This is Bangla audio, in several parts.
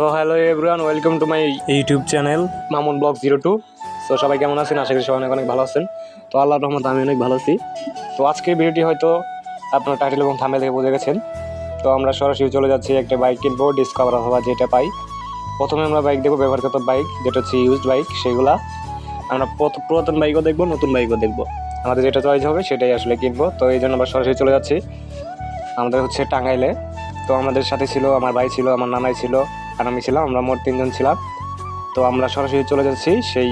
So hello everyone welcome to my YouTube channel Mamun blog zero two so সবাই কেমন আছেন? আশা করি সবাই অনেক অনেক ভালো আছেন। তো আল্লাহ রহমত আমি অনেক ভালো আছি। তো আজকের ভিডিওটি হয়তো আপনার টাইটেল এবং থামে থেকে বুঝে গেছেন। তো আমরা সরাসরি চলে যাচ্ছি একটা বাইক কিনবো ডিসকভার অথবা যেটা পাই। প্রথমে আমরা বাইক দেখব ব্যবহারগত বাইক যেটা হচ্ছে ইউজড বাইক সেগুলা। আমরা পুরাত- পুরাতন বাইকও দেখব, নতুন বাইকও দেখব। আমাদের যেটা চয়েস হবে, সেটাই আসলে কিনবো। তো এই জন্য আমরা সরাসরি চলে যাচ্ছি। আমাদের হচ্ছে টাঙ্গাইলে। তো আমাদের সাথে ছিল, আমার ভাই ছিল, আমার নানাই ছিল। আর আমি ছিলাম, আমরা মোট তিনজন ছিলাম। তো আমরা সরাসরি চলে যাচ্ছি সেই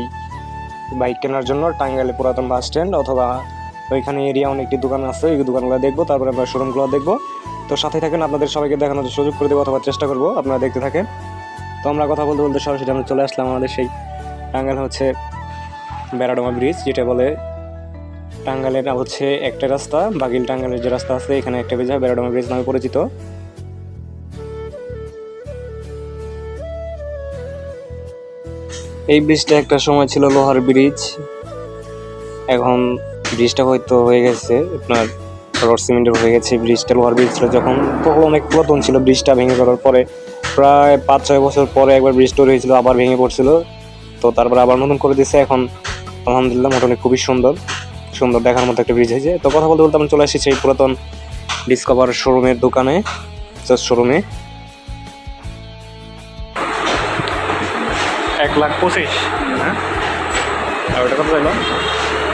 বাইক কেনার জন্য টাঙ্গাইলে পুরাতন বাস স্ট্যান্ড অথবা ওইখানে এরিয়া অনেকটি দোকান আছে, ওই দোকানগুলো দেখব, তারপরে আমরা শোরুমগুলো দেখব। তো সাথে থাকেন, আপনাদের সবাইকে দেখানোর সুযোগ করে দেবো অথবা চেষ্টা করব, আপনারা দেখতে থাকেন। তো আমরা কথা বলতে বলতে সরাসরি আমরা চলে আসলাম আমাদের সেই টাঙ্গাইল হচ্ছে বেড়াডোমা ব্রিজ যেটা বলে টাঙ্গালের হচ্ছে একটা রাস্তা বাগিল টাঙ্গালের যে রাস্তা আছে, এখানে একটা ব্রিজ হয় বেড়াডোমা ব্রিজ নামে পরিচিত। এই ব্রিজটা একটা সময় ছিল লোহার ব্রিজ এখন ব্রিজটা হয়তো হয়ে গেছে, আপনার রড সিমেন্টের হয়ে গেছে। ব্রিজটা লোহার ব্রিজ ছিল যখন, তখন অনেক পুরাতন ছিল। ব্রিজটা ভেঙে পড়ার পরে প্রায় পাঁচ ছয় বছর পরে একবার ব্রিজ তৈরি হয়েছিল, আবার ভেঙে পড়ছিল। তো তারপর আবার নতুন করে দিয়েছে এখন আলহামদুলিল্লাহ মোটামুটি খুবই সুন্দর সুন্দর দেখার মতো একটা ব্রিজ হয়েছে। তো কথা বলতে বলতে আমরা চলে আসছি সেই পুরাতন ডিসকভার শোরুমের দোকানে শোরুমে এক লাখ পঁচিশ। হ্যাঁ। আর ওটা কত চাইলো?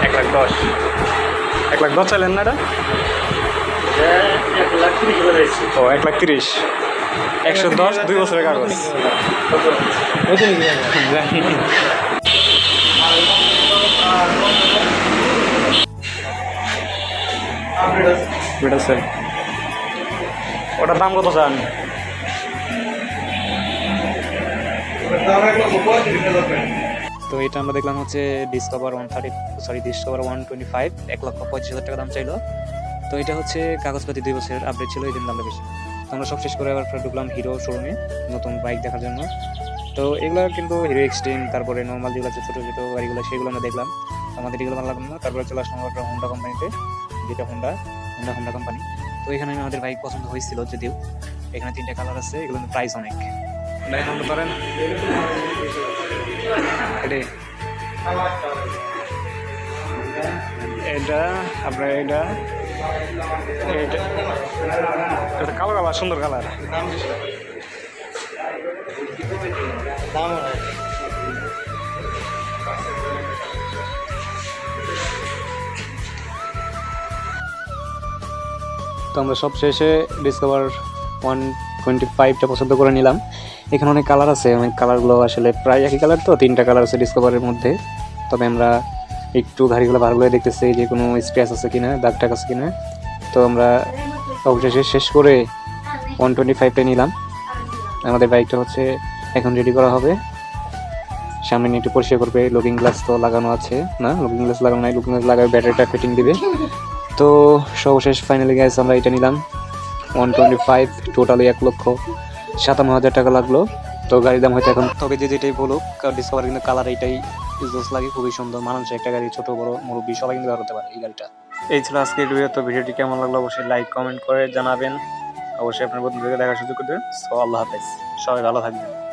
এক লাখ দশ। এক লাখ দশ চাইলেন না এটা? ও এক লাখ তিরিশ। একশো দশ দুই বছরের কাগজ। স্যার ওটার দাম কত চান? তো এটা আমরা দেখলাম হচ্ছে Discover one thirty sorry Discover one twenty five এক লক্ষ পঁচিশ হাজার টাকা দাম চাইলো। তো এটা হচ্ছে কাগজপাতি দুই বছরের আপডেট ছিল, এই জন্য দামটা বেশি। তো আমরা সব শেষ করে আবার ঢুকলাম হিরো শোরুমে নতুন বাইক দেখার জন্য। তো এগুলো কিন্তু হিরো এক্সট্রিম তারপরে নর্মাল যেগুলো আছে, ছোটো ছোটো গাড়িগুলো, সেগুলো আমরা দেখলাম। আমাদের এগুলো ভালো লাগল না, তারপরে চলে আসলাম আমরা হোন্ডা কোম্পানিতে যেটা হোন্ডা হোন্ডা হোন্ডা কোম্পানি তো এখানে আমাদের বাইক পছন্দ হয়েছিল যদিও, এখানে তিনটা কালার আছে এগুলো প্রাইস অনেক। দেখেন আমরা পারেন এটা এটা এটা এটা কালো কালার সুন্দর কালার তো আমরা সব শেষে ডিসকভার ওয়ান টোয়েন্টি ফাইভটা পছন্দ করে নিলাম। এখানে অনেক কালার আছে, অনেক কালারগুলো আসলে প্রায় একই কালার তো, তিনটা কালার আছে ডিসকভারের মধ্যে। তবে আমরা একটু গাড়িগুলো ভালোগুলো দেখতেছি যে কোনো স্ক্র্যাচ আছে কিনা, দাগ টাক আছে কিনা। তো আমরা অবশেষে শেষ করে ওয়ান টোয়েন্টি ফাইভটা নিলাম। আমাদের বাইকটা হচ্ছে এখন রেডি করা হবে। সামনে নিয়ে একটু পরিষ্কার করবে লুকিং গ্লাস তো লাগানো আছে, না? লুকিং গ্লাস লাগানো নাই লুকিং গ্লাস লাগাবে ব্যাটারিটা ফিটিং দিবে। তো সর্বশেষ ফাইনালি গ্যাস আমরা এটা নিলাম। ওয়ান টোয়েন্টি ফাইভ টোটালি এক লক্ষ সাতান্ন হাজার টাকা লাগল। তো গাড়ির দাম হয়তো এখন তবে যে যেটাই বলুক ডিসকভার কিন্তু কালার এইটাই ইউজলেস লাগে খুবই সুন্দর মানুষ একটা গাড়ি ছোট বড় মুরব্বী সবাই কিন্তু ব্যবহার করতে পারে এই গাড়িটা। এই ছিল আজকে ভিডিও তো ভিডিওটি কেমন লাগল অবশ্যই লাইক কমেন্ট করে জানাবেন। অবশ্যই আপনার বন্ধুদেরকে দেখার সুযোগ করে দেবেন। সো আল্লাহ হাফেজ। সবাই ভালো থাকবেন।